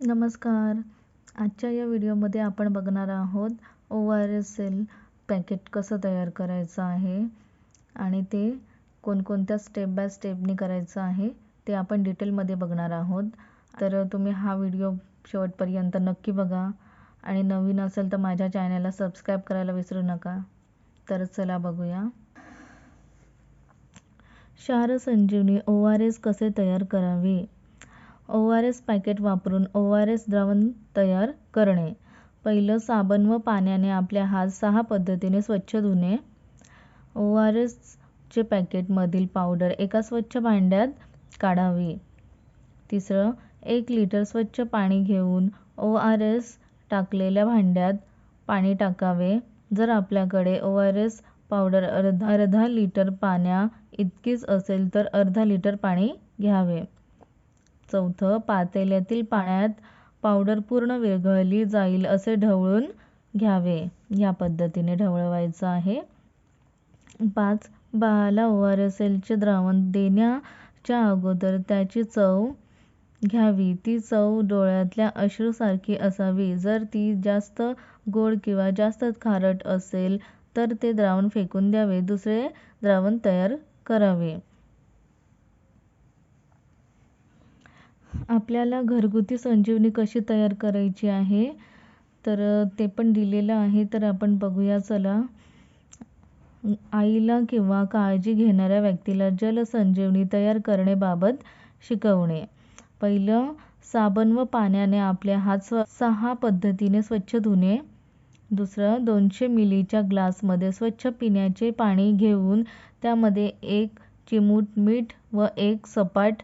नमस्कार. आजच्या या व्हिडिओमध्ये आपण बघणार आहोत O R S L packet कसं तयार करायचं आहे आणि ते कोणकोणत्या स्टेप बाय स्टेपनी करायचं आहे ते आपण डिटेलमध्ये बघणार आहोत. तर तुम्ही हा व्हिडिओ शेवटपर्यंत नक्की बघा आणि नवीन असेल तर माझ्या चॅनलला सबस्क्राईब करायला विसरू नका. तर चला बघूया. क्षार संजीवनी ओ आर एस कसे तयार करावे? ओ आर एस पॅकेट वापरून ओ आर एस द्रावण तयार करणे. पहिलं साबण व पाण्याने आपले हात सहा पद्धतीने स्वच्छ धुणे. ओ आर एसचे पॅकेटमधील पावडर एका स्वच्छ भांड्यात काढावी. तिसरं एक लिटर स्वच्छ पाणी घेऊन ओ आर एस टाकलेल्या भांड्यात पाणी टाकावे. जर आपल्याकडे ओ आर एस पावडर अर्धा अर्धा लिटर पाण्या इतकीच असेल तर अर्धा लिटर पाणी घ्यावे. चौथं पातेल्यातील पाण्यात पावडर पूर्ण विरघळली जाईल असे ढवळून घ्यावे. या पद्धतीने ढवळवायचं आहे. पाच बाळाला ओ आर एस एलचे द्रावण देण्याच्या अगोदर त्याची चव घ्यावी. ती चव डोळ्यातल्या अश्रूसारखी असावी. जर ती जास्त गोड किंवा जास्त खारट असेल तर ते द्रावण फेकून द्यावे. दुसरे द्रावण तयार करावे. आपल्याला घरगुती संजीवनी कशी तयार करायची आहे? तर ते पण दिलेलं आहे तर आपण बघूया चला. आईला किंवा काळजी घेणाऱ्या व्यक्तीला जलसंजीवनी तयार करण्याबाबत शिकवणे. पहिलं साबण व पाण्याने आपले हात स्व सहा पद्धतीने स्वच्छ धुणे. दुसरं दोनशे मिलीच्या ग्लासमध्ये स्वच्छ पिण्याचे पाणी घेऊन त्यामध्ये एक चिमूट मीठ व एक सपाट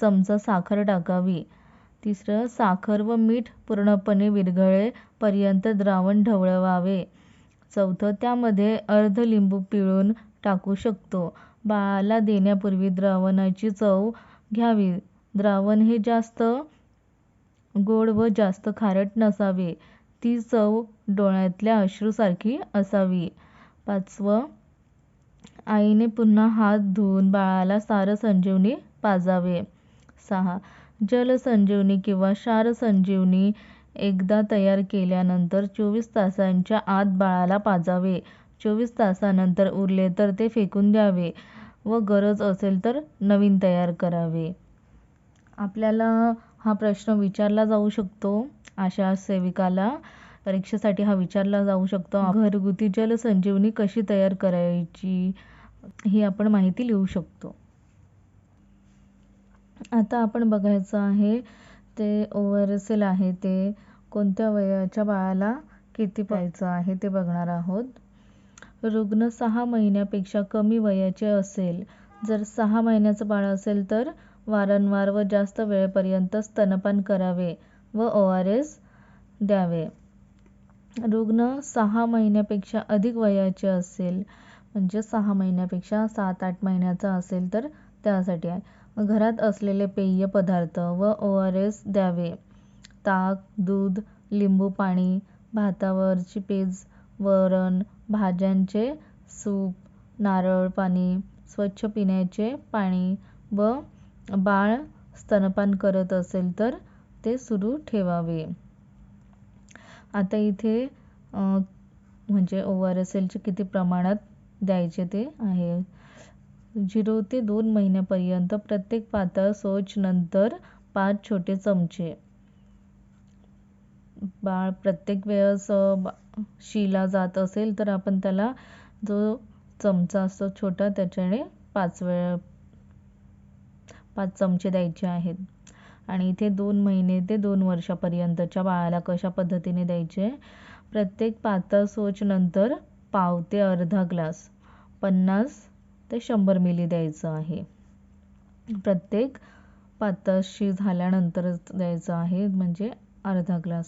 चमचा साखर टाकावी. तिसरं साखर व मीठ पूर्णपणे विरघळेपर्यंत द्रावण ढवळवावे. चौथं त्यामध्ये अर्ध लिंबू पिळून टाकू शकतो. बाळाला देण्यापूर्वी द्रावणाची चव घ्यावी. द्रावण हे जास्त गोड व जास्त खारट नसावे. ती चव डोळ्यातल्या अश्रूसारखी असावी. पाचवं आईने पुन्हा हात धुवून बाळाला सारं संजीवनी पाजावे. सहा. जलसंजीवनी किंवा क्षार संजीवनी एकदा तयार केल्यानंतर चोवीस तासांच्या आत बाळाला पाजावे. चोवीस तासानंतर उरले तर ते फेकून द्यावे व गरज असेल तर नवीन तयार करावे. आपल्याला हा प्रश्न विचारला जाऊ शकतो. आशा सेविकाला परीक्षेसाठी हा विचारला जाऊ शकतो. घरगुती जलसंजीवनी कशी तयार करायची ही आपण माहिती लिहू शकतो. आता आपण बघायचं आहे ते ओव्हरसेल आहे ते कोणत्या वयाच्या बाळाला किती प्यायचं आहे ते बघणार आहोत. रुग्ण सहा महिन्यापेक्षा कमी वयाचे असेल. जर सहा महिन्याचं बाळ असेल तर वारंवार व जास्त वेळेपर्यंत स्तनपान करावे व ओ आर एस द्यावे. रुग्ण सहा महिन्यापेक्षा अधिक वयाचे असेल म्हणजे सहा महिन्यापेक्षा सात आठ महिन्याचा असेल तर त्यासाठी आहे. घरात असलेले पेय पदार्थ व ओ आर एस द्यावे. ताक दूध लिंबू पाणी भातावरची पेज वरण भाज्यांचे सूप नारळ पाणी स्वच्छ पिण्याचे पाणी व बाळ स्तनपान करत असेल तर ते सुरू ठेवावे. आता इथे म्हणजे ओ आर एस एलचे किती प्रमाणात द्यायचे ते आहे? झिरो ते दोन महिन्यापर्यंत प्रत्येक पातळ नंतर पाच छोटे चमचे. बाळ प्रत्येक वेळेस शिला जात असेल तर आपण त्याला जो चमचा असतो छोटा त्याच्याने पाच वेळ पाच चमचे द्यायचे आहेत. आणि इथे दोन महिने ते दोन वर्षापर्यंतच्या बाळाला कशा पद्धतीने द्यायचे? प्रत्येक पातळ नंतर पाव ते अर्धा ग्लास पन्नास ते शंभर मिली द्यायचं आहे. प्रत्येक पातळशी झाल्यानंतरच द्यायचं आहे म्हणजे अर्धा ग्लास.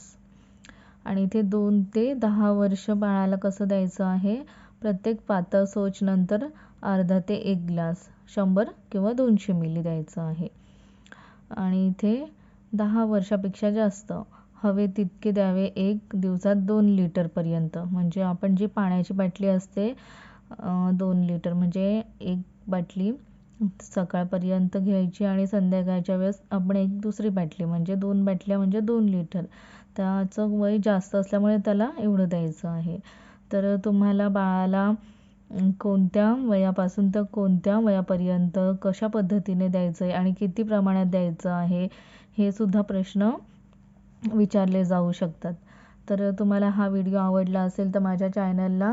आणि इथे दोन ते दहा वर्ष बाळाला कसं द्यायचं आहे? प्रत्येक पातळ नंतर अर्धा ते एक ग्लास शंभर किंवा दोनशे मिली द्यायचं आहे. आणि इथे दहा वर्षापेक्षा जास्त हवे तितके द्यावे एक दिवसात दोन लिटरपर्यंत म्हणजे आपण जी पाण्याची बाटली असते दोन लिटर म्हणजे एक बाटली सकाळपर्यंत घ्यायची आणि संध्याकाळच्या वेळेस आपण एक दुसरी बाटली म्हणजे दोन बाटल्या म्हणजे दोन लिटर. त्याचं वय जास्त असल्यामुळे त्याला एवढं द्यायचं आहे. तर तुम्हाला बाळाला कोणत्या वयापासून तर कोणत्या वयापर्यंत कशा पद्धतीने द्यायचं आहे आणि किती प्रमाणात द्यायचं आहे हे सुद्धा प्रश्न विचारले जाऊ शकतात. तर तुम्हाला हा व्हिडिओ आवडला असेल तर माझ्या चॅनलला